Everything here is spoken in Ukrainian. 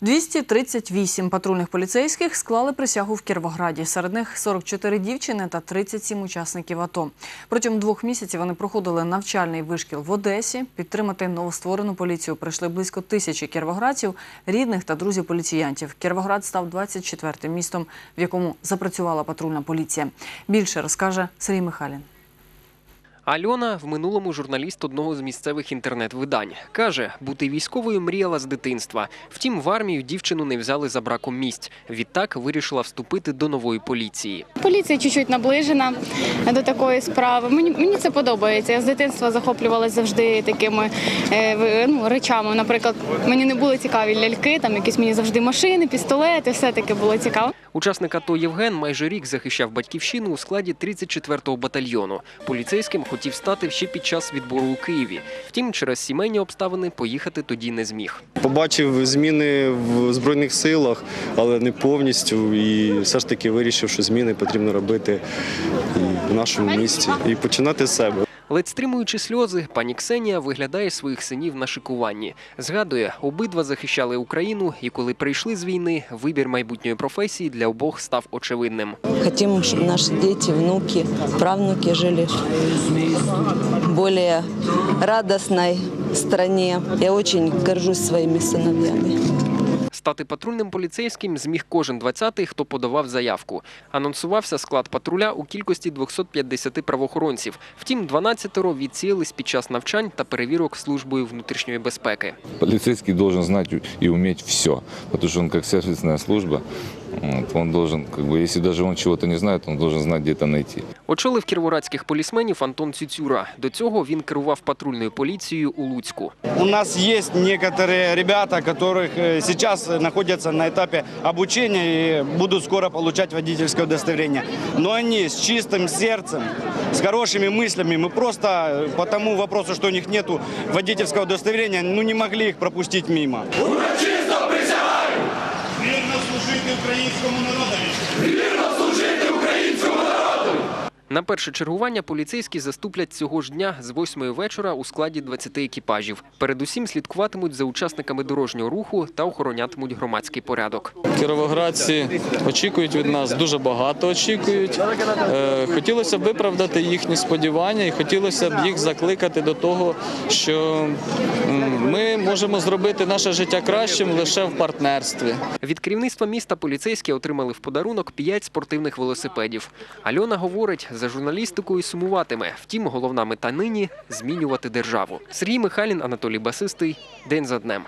238 патрульних поліцейських склали присягу в Кіровограді. Серед них 44 дівчини та 37 учасників АТО. Протягом двох місяців вони проходили навчальний вишкіл в Одесі. Підтримати новостворену поліцію прийшли близько тисячі кіровоградців, рідних та друзів поліціянтів. Кіровоград став 24-тим містом, в якому запрацювала патрульна поліція. Більше розкаже Сергій Михайлін. Альона в минулому журналіст одного з місцевих інтернет-видань. Каже, бути військовою мріяла з дитинства. Втім, в армію дівчину не взяли за браком місць. Відтак вирішила вступити до нової поліції. Поліція чуть-чуть наближена до такої справи. Мені, мені це подобається. Я з дитинства захоплювалася завжди такими е, ну, речами. Наприклад, мені не були цікаві ляльки, там якісь мені завжди машини, пістолети, все таке було цікаво. Учасник АТО Євген майже рік захищав батьківщину у складі 34-го батальйону. Поліцейським хотів стати ще під час відбору у Києві. Втім, через сімейні обставини поїхати тоді не зміг. Побачив зміни в збройних силах, але не повністю. І все ж таки вирішив, що зміни потрібно робити в нашому місті і починати з себе. Ледь стримуючи сльози, пані Ксенія виглядає своїх синів на шикуванні. Згадує, обидва захищали Україну, і коли прийшли з війни, вибір майбутньої професії для обох став очевидним. Хотим, чтобы наши дети, внуки, правнуки жили в более радостной стране. Я очень горжусь своими сыновьями. Стати патрульним поліцейським зміг кожен 20-й, хто подавав заявку. Анонсувався склад патруля у кількості 250 правоохоронців. Втім, 12-ро відсіялись під час навчань та перевірок службою внутрішньої безпеки. Поліцейський має знати і вміти все, тому що він як сервісна служба, вот, он должен, как бы, если даже он чего-то не знает, он должен знать, где это найти. Очолив кіровоградських полісменів Антон Цюцюра. До цього він керував патрульною поліцією у Луцьку. У нас есть некоторые ребята, которых э, сейчас находятся на этапе обучения и будут скоро получать водительское удостоверение. Но они с чистым сердцем, с хорошими мыслями. Мы просто э, по тому вопросу, что у них нет водительского удостоверения, ну не могли их пропустить мимо. Вірно На перше чергування поліцейські заступлять цього ж дня з 8 вечора у складі 20 екіпажів. Передусім слідкуватимуть за учасниками дорожнього руху та охоронятимуть громадський порядок. Кіровоградці очікують від нас дуже багато. Очікують. Е, Хотілося б виправдати їхні сподівання, і хотілося б їх закликати до того, що ми можемо зробити наше життя кращим лише в партнерстві. Від керівництва міста поліцейські отримали в подарунок 5 спортивних велосипедів. Альона говорить, за журналістикою сумуватиме. Втім, головна мета нині змінювати державу. Сергій Михайлін, Анатолій Басистий. День за днем.